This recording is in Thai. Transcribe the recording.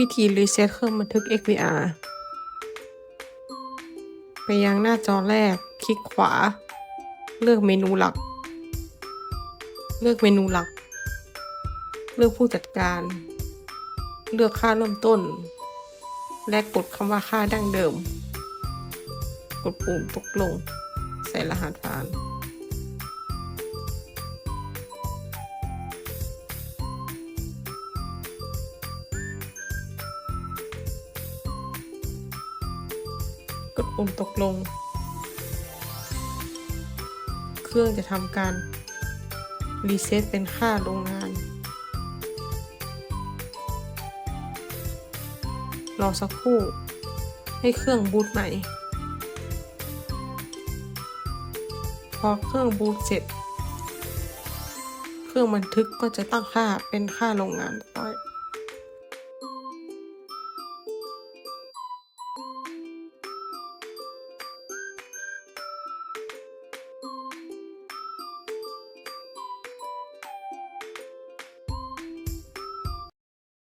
วิธีรีเซ็ตเครื่องบันทึก XVR ไปยังหน้าจอแรก คลิกขวา เลือกเมนูหลัก เลือกเมนูหลัก เลือกผู้จัดการ เลือกค่าเริ่มต้น และกดคำว่าค่าดั้งเดิม กดปุ่มตกลง ใส่รหัสผ่าน กดปุ่มตกลง เครื่องจะทำการรีเซ็ตเป็นค่าโรงงาน รอสักครู่ ให้เครื่องบูตใหม่ พอเครื่องบูตเสร็จ เครื่องบันทึกก็จะตั้งค่าเป็นค่าโรงงานไป